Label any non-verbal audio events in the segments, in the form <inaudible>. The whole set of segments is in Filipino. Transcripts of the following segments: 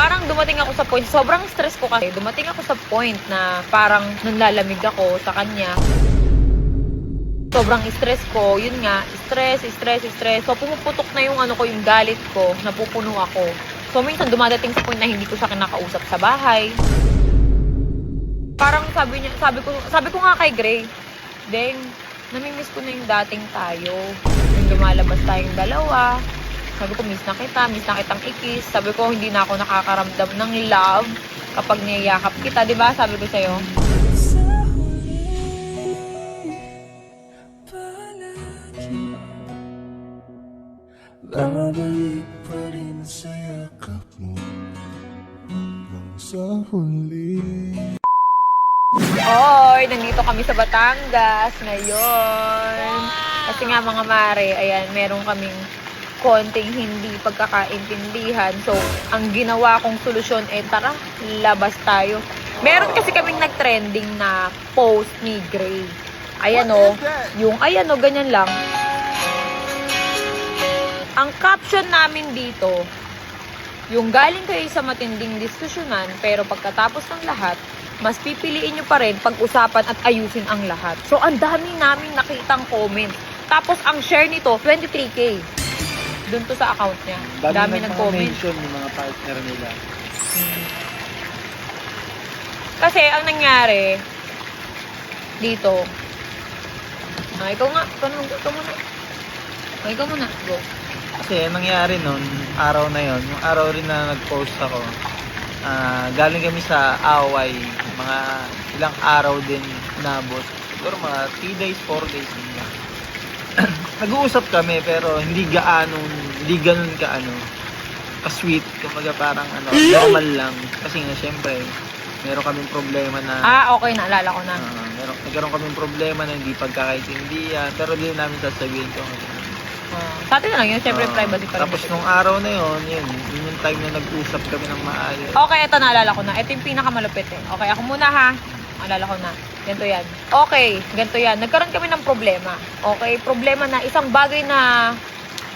parang dumating ako sa point, sobrang stress ko kasi, dumating ako sa point na parang nanlalamig ako sa kanya. Sobrang stress ko, yun nga, stress, stress, stress. So, pumuputok na yung ano ko, yung galit ko, napupuno ako. So, minsan dumadating sa point na hindi ko siya kinakausap sa bahay. Parang sabi niya, sabi ko, sabi ko nga kay Gray, Deng, namimiss ko na yung dating tayo. Yung lumalabas tayong dalawa. Sabi ko, miss na kita, miss na kitang ikis. Sabi ko, hindi na ako nakakaramdam ng love kapag niyayakap kita, di ba? Sabi ko sa'yo. Babalik pa rin sa yakap mo Hanggang sa huli Oy, nandito kami sa Batangas ngayon. Kasi nga mga mare, ayan, meron kaming konting hindi pagkakaintindihan. So, ang ginawa kong solusyon eh, tara, labas tayo. Meron kasi kaming nag-trending na post ni Gray. Ayan o, yung ayan o, ganyan lang. Ang caption namin dito, yung galing kayo sa matinding diskusyonan, pero pagkatapos ng lahat, mas pipiliin nyo pa rin pag-usapan at ayusin ang lahat. So, ang dami namin nakitang comments. Tapos, ang share nito, 23K. Doon to sa account niya. Dami, nag-comment. mention yung mga partner nila. Kasi, ang nangyari, dito, ah, ikaw nga, tanong, ikaw muna. Ah, ikaw muna, go. Kasi ang nangyari nun, araw na yon, yung araw rin na nag-post ako, ah, galing kami sa away, mga ilang araw din nabot. Siguro mga 3 days, 4 days din lang. <clears throat> Nag-uusap kami pero hindi gaano, hindi ganun ka ano, ka-sweet. Kumbaga parang ano, normal lang. Kasi nga syempre, meron kaming problema na Ah, okay, naalala ko na. Ah, meron, nagkaroon kaming problema na hindi pagkakaintindihan, pero di namin sasabihin ko. Ah, sa atin na lang yun, syempre Ah, privacy pa rin. Tapos nung araw na yon, yun, yun yung time na nag-usap kami ng maayos. Okay, ito naalala ko na. Ito yung pinakamalupit eh. Okay, ako muna ha. Naalala ko na. Ganito yan. Okay, ganito yan. Nagkaroon kami ng problema. Okay, problema na isang bagay na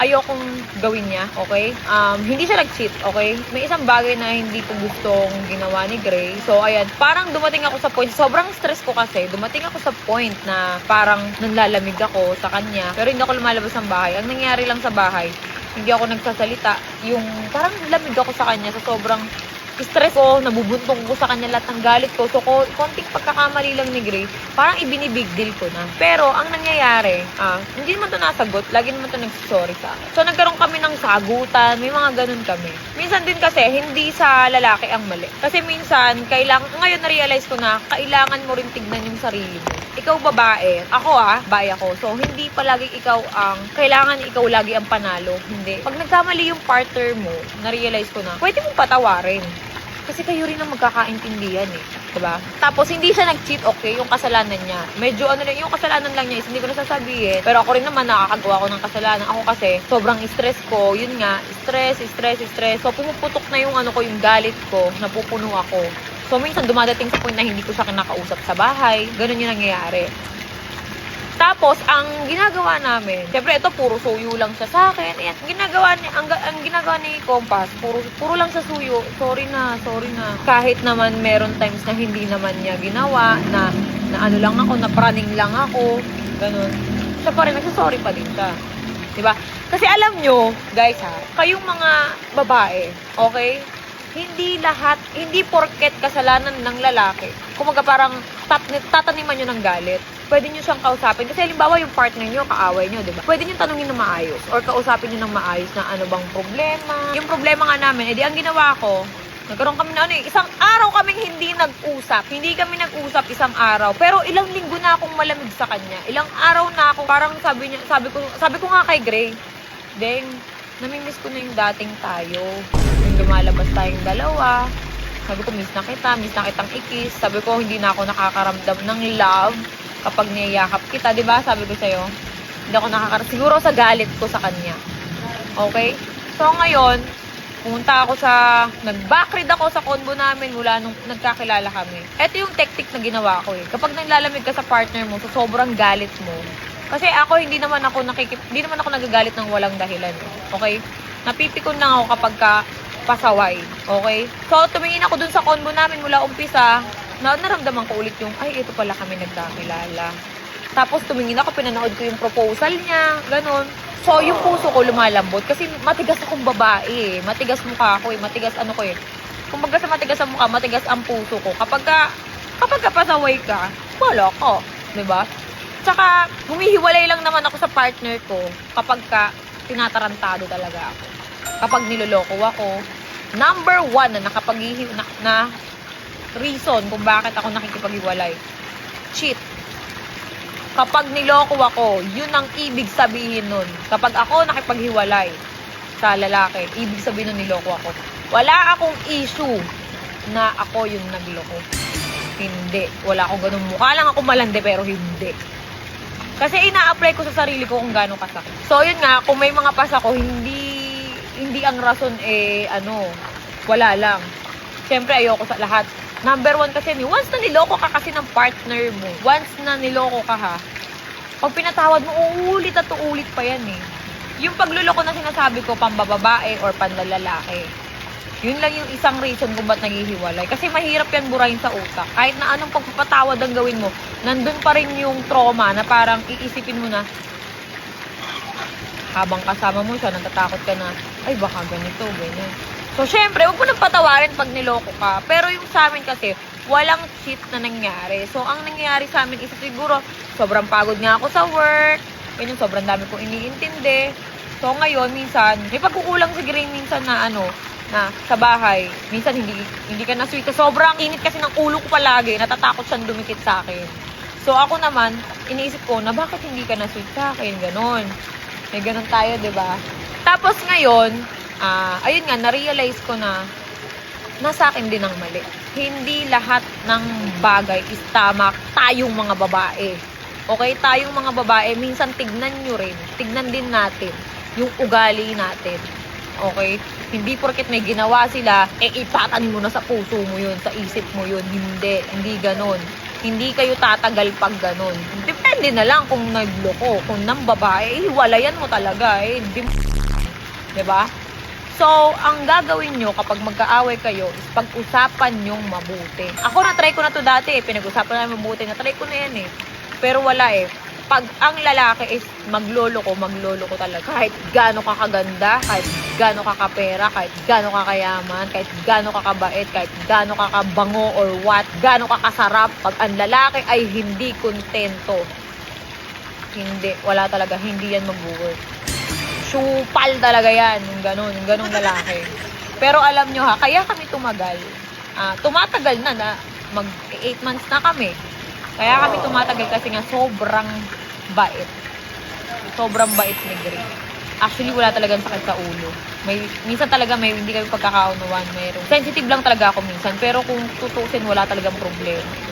ayokong gawin niya, okay? Um, hindi siya nag-cheat, okay? May isang bagay na hindi ko gustong ginawa ni Gray. So, ayan, parang dumating ako sa point, sobrang stress ko kasi, dumating ako sa point na parang nanlalamig ako sa kanya, pero hindi ako lumalabas ng bahay. Ang nangyari lang sa bahay, hindi ako nagsasalita. Yung parang lamig ako sa kanya sa sobrang stress ko, nabubuntong ko sa kanya lahat ng galit ko. So, ko, konting pagkakamali lang ni Gray, parang ibinibig deal ko na. Pero, ang nangyayari, ah, hindi naman to nasagot, lagi naman to nagsorry sa akin. So, nagkaroon kami ng sagutan, may mga ganun kami. Minsan din kasi, hindi sa lalaki ang mali. Kasi minsan, kailangan, ngayon na-realize ko na, kailangan mo rin tignan yung sarili mo. Ikaw babae, ako ah, bae ako. So, hindi palagi ikaw ang, kailangan ikaw lagi ang panalo. Hindi. Pag nagkamali yung partner mo, na-realize ko na, pwede mong patawarin. Kasi kayo rin ang magkakaintindihan eh. 'di ba? Tapos hindi siya nag-cheat, okay, yung kasalanan niya. Medyo ano lang, yung kasalanan lang niya is hindi ko na sasabihin. Pero ako rin naman nakakagawa ko ng kasalanan. Ako kasi sobrang stress ko, yun nga, stress, stress, stress. So pumuputok na yung ano ko, yung galit ko, napupuno ako. So minsan dumadating sa point na hindi ko siya kinakausap sa bahay. Ganun yung nangyayari. Tapos, ang ginagawa namin, syempre ito puro suyo lang siya sa akin. Ayan, ginagawa ni ang, ang ginagawa ni Compass, puro puro lang sa suyo. Sorry na, sorry na. Kahit naman meron times na hindi naman niya ginawa, na na ano lang ako, na praning lang ako, ganun. Siya pa rin, nagsasorry pa din siya. 'Di ba? Kasi alam nyo, guys ha, kayong mga babae, okay? Hindi lahat, hindi porket kasalanan ng lalaki. Kumaga parang tat, tataniman nyo ng galit. Pwede nyo siyang kausapin. Kasi halimbawa yung partner nyo, kaaway nyo, di ba? Pwede nyo tanungin ng maayos. Or kausapin nyo ng maayos na ano bang problema. Yung problema nga namin, edi ang ginawa ko, Nagkaroon kami na ano eh, isang araw kaming hindi nag-usap. Hindi kami nag-usap isang araw. Pero ilang linggo na akong malamig sa kanya. Ilang araw na ako, parang sabi niya, sabi ko, sabi ko nga kay Gray, Deng, namimiss ko na yung dating tayo. Yung lumalabas tayong dalawa. Sabi ko, miss na kita, miss na kitang ikis. Sabi ko, hindi na ako nakakaramdam ng love kapag niyayakap kita. Di ba? Sabi ko sa'yo, hindi ako nakakaramdam. Siguro sa galit ko sa kanya. Okay? So, ngayon, pumunta ako sa, nag-backread ako sa convo namin mula nung nagkakilala kami. Ito yung tactic na ginawa ko eh. Kapag naglalamig ka sa partner mo, sa sobrang galit mo, kasi ako, hindi naman ako nakikip, hindi naman ako nagagalit ng walang dahilan. Okay? Napipikon lang ako kapag ka, pasaway. Okay? So, tumingin ako dun sa convo namin mula umpisa, na naramdaman ko ulit yung, ay, ito pala kami nagkakilala. Tapos tumingin ako, pinanood ko yung proposal niya, ganun. So, yung puso ko lumalambot kasi matigas akong babae eh. Matigas mukha ko eh. Matigas ano ko eh. Kung baga sa matigas ang mukha, matigas ang puso ko. Kapag ka, kapag ka pasaway ka, wala ko. ba? Tsaka, humihiwalay lang naman ako sa partner ko kapag ka tinatarantado talaga ako. Kapag niloloko ako, number one na nakapaghihi na, na reason kung bakit ako nakikipaghiwalay, cheat. Kapag niloko ako, yun ang ibig sabihin nun. Kapag ako nakipaghiwalay sa lalaki, ibig sabihin nun niloko ako. Wala akong issue na ako yung nagloko. Hindi. Wala akong ganun mukha lang ako malandi pero hindi. Kasi ina-apply ko sa sarili ko kung gaano kasakit. So, yun nga, kung may mga pas ako, hindi, hindi ang rason eh, ano, wala lang. Siyempre, ayoko sa lahat. Number one kasi, once na niloko ka kasi ng partner mo, once na niloko ka ha, pag pinatawad mo, uulit at uulit pa yan eh. Yung pagluloko na sinasabi ko, pambababae or panlalalaki. Yun lang yung isang reason kung ba't naghihiwalay. Kasi mahirap yan burahin sa utak. Kahit na anong pagpapatawad ang gawin mo, nandun pa rin yung trauma na parang iisipin mo na, habang kasama mo siya, natatakot ka na, ay baka ganito, ganyan. So, syempre, huwag mo nang patawarin pag niloko ka. Pero yung sa amin kasi, walang cheat na nangyari. So, ang nangyayari sa amin is siguro, sobrang pagod nga ako sa work, yun yung sobrang dami kong iniintindi. So, ngayon, minsan, may pagkukulang siguro rin minsan na ano, na sa bahay, minsan hindi hindi ka na sweet. Sobrang init kasi ng ulo ko palagi, natatakot siyang dumikit sa akin. So ako naman, iniisip ko na bakit hindi ka na sweet sa akin, ganon. May ganon tayo, ba? Tapos ngayon, ah ayun nga, na-realize ko na nasa akin din ang mali. Hindi lahat ng bagay is tama tayong mga babae. Okay, tayong mga babae, minsan tignan nyo rin, tignan din natin yung ugali natin. Okay? Hindi porket may ginawa sila, eh itatan mo na sa puso mo yun, sa isip mo yun. Hindi, hindi ganon. Hindi kayo tatagal pag ganon. Depende na lang kung nagloko. Kung nang babae, eh, hiwalayan mo talaga. Eh, di mo- 'Di ba? So, ang gagawin nyo kapag magkaaway kayo is pag-usapan nyong mabuti. Ako na-try ko na to dati eh. Pinag-usapan namin mabuti. Na-try ko na yan eh. Pero wala eh. Pag ang lalaki is maglolo ko, maglolo ko talaga. Kahit gaano ka kaganda, kahit gaano ka kapera, kahit gaano ka kayaman, kahit gaano ka kabait, kahit gaano ka kabango or what, gaano ka kasarap. Pag ang lalaki ay hindi kontento, hindi, wala talaga, hindi yan mag-work. Supal talaga yan, yung ganun, yung ganung lalaki. Pero alam nyo ha, kaya kami tumagal. Ah, tumatagal na na, mag 8 months na kami. Kaya kami tumatagal kasi nga sobrang bait. Sobrang bait ni Gray. Actually, wala talagang sakit sa ulo. May, minsan talaga may hindi kami pagkakaunawan. Mayroon. Sensitive lang talaga ako minsan. Pero kung tutusin, wala talagang problema.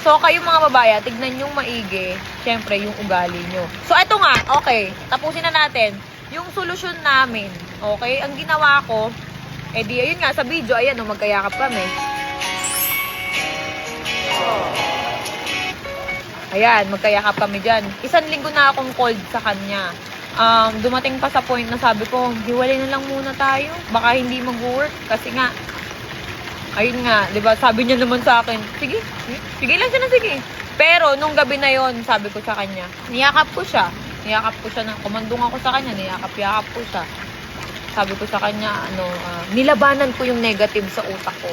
So, kayong mga babae, tignan yung maigi, syempre, yung ugali nyo. So, eto nga, okay, tapusin na natin. Yung solusyon namin, okay, ang ginawa ko, eh di, ayun nga, sa video, ayan, no, magkayakap kami. Ayan, magkayakap kami dyan. Isang linggo na akong cold sa kanya. Um, dumating pa sa point na sabi ko, hiwalay na lang muna tayo. Baka hindi mag-work. Kasi nga, ayun nga, di ba, sabi niya naman sa akin, sige, sige, lang siya na sige. Pero, nung gabi na yon sabi ko sa kanya, niyakap ko siya. Niyakap ko siya, na, kumandong ako sa kanya, niyakap-yakap ko siya. Sabi ko sa kanya, ano, ah, nilabanan ko yung negative sa utak ko.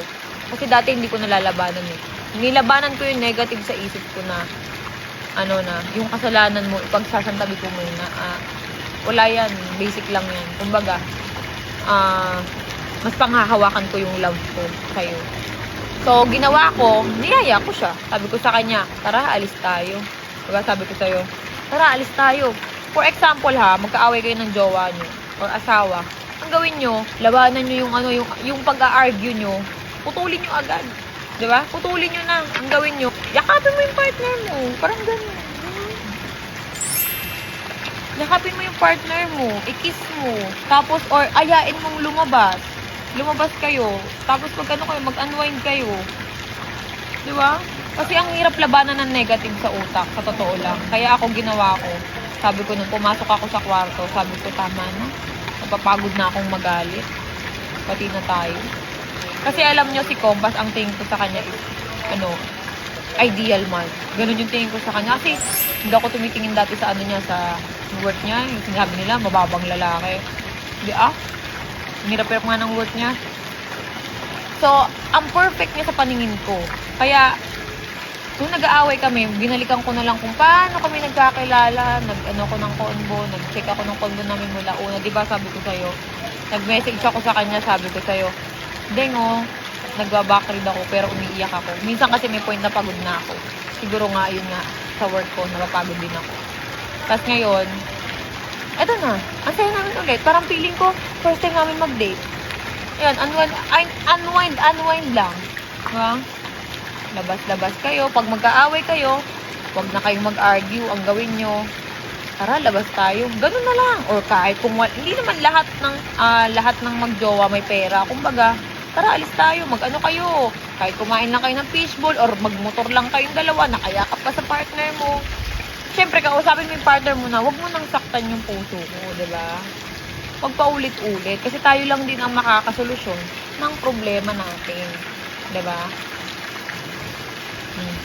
Kasi dati hindi ko nalalabanan eh. Nilabanan ko yung negative sa isip ko na, ano na, yung kasalanan mo, ipagsasantabi ko muna. Ah, wala yan, basic lang yan. Kumbaga, ah, mas panghahawakan ko yung love ko sa'yo. So, ginawa ko, niyaya ko siya. Sabi ko sa kanya, tara, alis tayo. Diba, sabi ko sa'yo, tara, alis tayo. For example ha, magkaaway kayo ng jowa nyo or asawa. Ang gawin nyo, labanan nyo yung ano, yung, yung pag-argue nyo, putulin nyo agad. Di ba? Putulin nyo na. Ang gawin nyo, yakapin mo yung partner mo. Parang ganun. Yakapin mo yung partner mo, i-kiss mo, tapos, or ayain mong lumabas. Lumabas kayo, tapos pag ano kayo, mag-unwind kayo. Di ba? Kasi ang hirap labanan ng negative sa utak, sa totoo lang. Kaya ako ginawa ko. Sabi ko nung pumasok ako sa kwarto, sabi ko tama na. Napapagod na akong magalit. Pati na tayo. Kasi alam nyo, si Compass, ang tingin ko sa kanya is, ano, ideal man. Ganun yung tingin ko sa kanya. Kasi, hindi ako tumitingin dati sa ano niya, sa work niya. Yung sinabi nila, mababang lalaki. Hindi ah. Hirap-hirap nga ng work niya. So, ang perfect niya sa paningin ko. Kaya, nung nag-aaway kami, binalikan ko na lang kung paano kami nagkakilala, nag-ano ko ng convo, nag-check ako ng convo namin mula una. Di ba sabi ko sa'yo, nag-message ako sa kanya, sabi ko sa'yo, Deng oh, nagbabackread ako pero umiiyak ako. Minsan kasi may point na pagod na ako. Siguro nga yun nga sa work ko, napapagod din ako. Tapos ngayon, eto na, ang saya namin ulit. Parang feeling ko, first time namin mag-date. Ayan, unwind, un- unwind, unwind lang. Diba? Labas-labas kayo. Pag magkaaway kayo, huwag na kayong mag-argue. Ang gawin nyo, tara, labas tayo. Ganun na lang. Or kahit kung hindi naman lahat ng ah, lahat ng magjowa may pera. Kumbaga, tara, alis tayo. Mag-ano kayo. Kahit kumain lang kayo ng fishball or magmotor lang kayong dalawa, nakayakap ka sa partner mo. Siyempre, kausapin mo yung partner mo na, huwag mo nang saktan yung puso mo, di ba? Huwag paulit-ulit. Kasi tayo lang din ang makakasolusyon ng problema natin. Di ba? Hmm.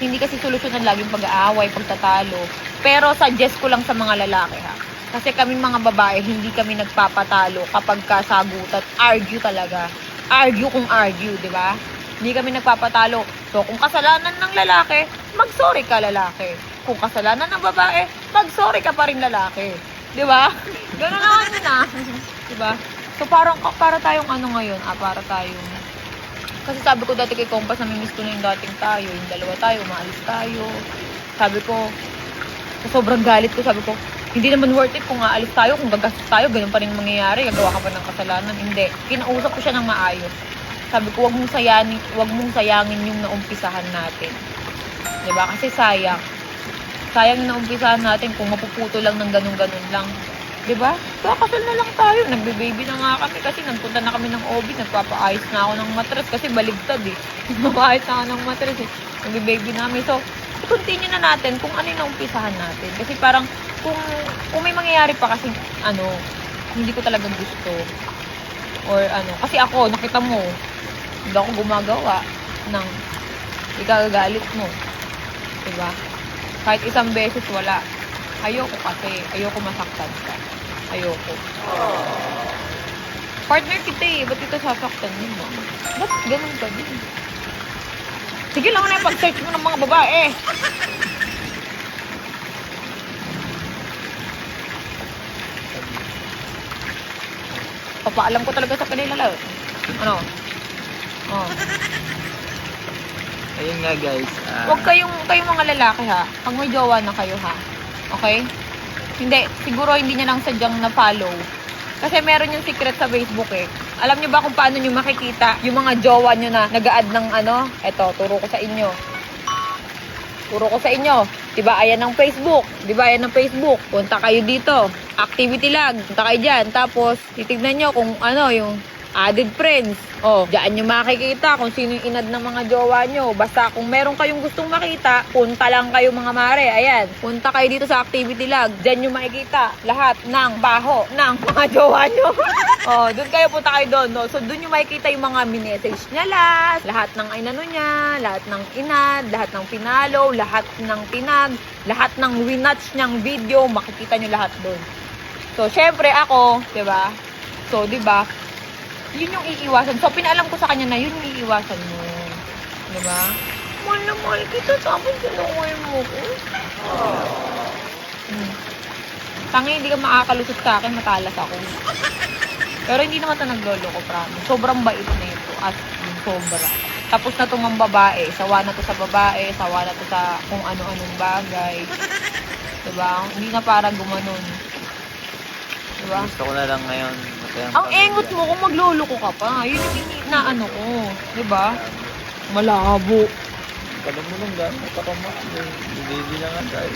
Hindi kasi solusyon ng laging pag-aaway, pagtatalo. Pero suggest ko lang sa mga lalaki ha. Kasi kami mga babae, hindi kami nagpapatalo kapag kasagutan. Argue talaga. Argue kung argue, di ba? Hindi kami nagpapatalo. So, kung kasalanan ng lalaki, mag-sorry ka lalaki. Kung kasalanan ng babae, mag-sorry ka pa rin lalaki. Di ba? <laughs> Ganun naman yun ah. Di ba? So, parang, para tayong ano ngayon, ah, para tayong kasi sabi ko dati kay Kompas, namimiss ko na yung dating tayo. Yung dalawa tayo, umaalis tayo. Sabi ko, sa sobrang galit ko, sabi ko, hindi naman worth it kung aalis tayo, kung gagastos tayo, ganun pa rin mangyayari, gagawa ka pa ng kasalanan. Hindi. Kinausap ko siya ng maayos. Sabi ko, wag mong sayangin, wag mong sayangin yung naumpisahan natin. 'Di ba? Kasi sayang. Sayang yung naumpisahan natin kung mapuputo lang ng ganun-ganun lang. 'Di ba? Kakasal na lang tayo. Nagbe-baby na nga kami kasi nagpunta na kami ng OB, nagpapaayos na ako ng mattress kasi baligtad eh. <laughs> Nagpapaayos na ako ng mattress eh. Nagbe-baby namin. So, i-continue na natin kung ano yung naumpisahan natin. Kasi parang kung, kung may mangyayari pa kasi ano, hindi ko talaga gusto. Or ano, kasi ako, nakita mo, hindi ako gumagawa ng ikagagalit mo. Diba? Kahit isang beses wala. Ayoko kasi. Ayoko masaktan ka. Ayoko. Partner kita eh. Ba't ito sasaktan mo? Ba't ganun ka din? Sige lang na yung pag-search mo ng mga babae. Papaalam ko talaga sa kanila lang. Ano? Oh. Ayun nga guys. ah, Huwag kayong, kayong mga lalaki ha. Pag may jowa na kayo ha. Okay? Hindi, siguro hindi niya lang sadyang na-follow. Kasi meron yung secret sa Facebook eh. Alam niyo ba kung paano niyo makikita yung mga jowa niyo na nag-add ng ano? Eto, turo ko sa inyo. Turo ko sa inyo. Diba, ayan ang Facebook. Diba, ayan ang Facebook. Punta kayo dito. Activity lang. Punta kayo dyan. Tapos, titignan nyo kung ano, yung added friends. Oh, diyan nyo makikita kung sino yung inad ng mga jowa nyo. Basta kung meron kayong gustong makita, punta lang kayo mga mare. Ayan, punta kayo dito sa activity log. Diyan nyo makikita lahat ng baho ng <laughs> mga jowa nyo. <laughs> oh, doon kayo punta kayo doon. No? So, doon nyo makikita yung mga minessage niya last, lahat ng inano niya, lahat ng inad, lahat ng pinalo, lahat ng pinag, lahat ng winatch niyang video, makikita nyo lahat doon. So, syempre ako, 'di ba? So, 'di ba? Yun yung iiwasan. So, pinaalam ko sa kanya na yun yung iiwasan mo. 'Di ba? Mahal na mahal kita, tapos sinungoy mo ko. Hmm. Tangi, hindi ka makakalusot sa akin, matalas ako. Pero hindi naman ito naglolo ko, promise. Sobrang bait na ito. As in, sobra. Tapos na itong mga babae. Sawa na to sa babae. Sawa na to sa kung ano-anong bagay. Diba? Hindi na para gumanon. Diba? Gusto ko na lang ngayon. Ang engot mo kung maglolo ko ka pa. Yun yung ini na ano ko. Diba? Malabo. Kalam mo lang gano'n. Nakapamaklo. Baby na nga tayo.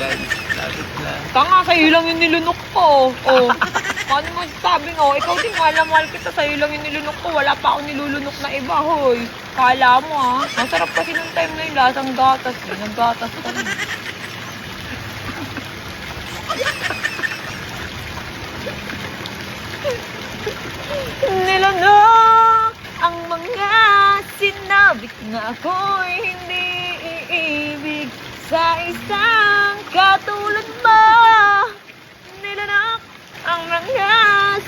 Guys, lapit na. Tanga, sa'yo lang yung nilunok ko. Oh. Paano mo sabi nga, oh, ikaw din na mahal kita, sa'yo lang yung nilunok ko. Wala pa akong nilulunok na iba, hoy. Kala mo, ha? Masarap kasi nung time na yun, lasang gatas. Eh. Naggatas ka rin. Nilanok ang mga sinabi na ako'y hindi iibig sa isang katulad mo. Nilanok ang mga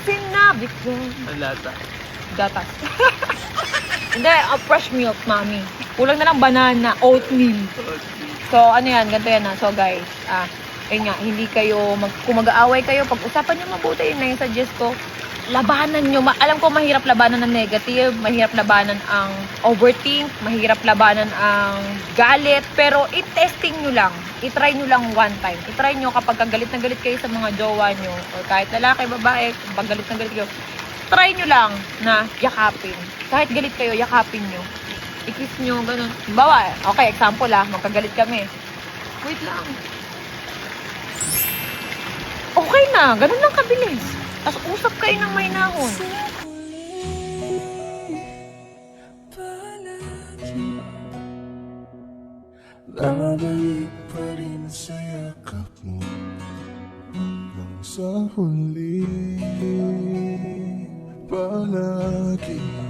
sinabi ko. Ang lata. Gatas. <laughs> Hindi, uh, fresh milk, mami. Kulang na lang banana, oatmeal. So, ano yan, ganito yan ha. So, guys, ah, ayun nga, hindi kayo, mag, kung mag-aaway kayo, pag-usapan nyo mabuti, yun na yung suggest ko, labanan nyo. Ma- alam ko, mahirap labanan ng negative, mahirap labanan ang overthink, mahirap labanan ang galit, pero i-testing nyo lang. I-try nyo lang one time. I-try nyo kapag ka galit na galit kayo sa mga jowa nyo, or kahit lalaki, babae, kapag galit na galit kayo, try nyo lang na yakapin. Kahit galit kayo, yakapin nyo. I-kiss nyo, ganun. Bawa, okay, example ah, magkagalit kami. Wait lang. Okay na, ganun lang kabilis. Tapos usap kayo ng may nahon. Babalik pa rin sa yakap mo Hanggang sa huli Palagi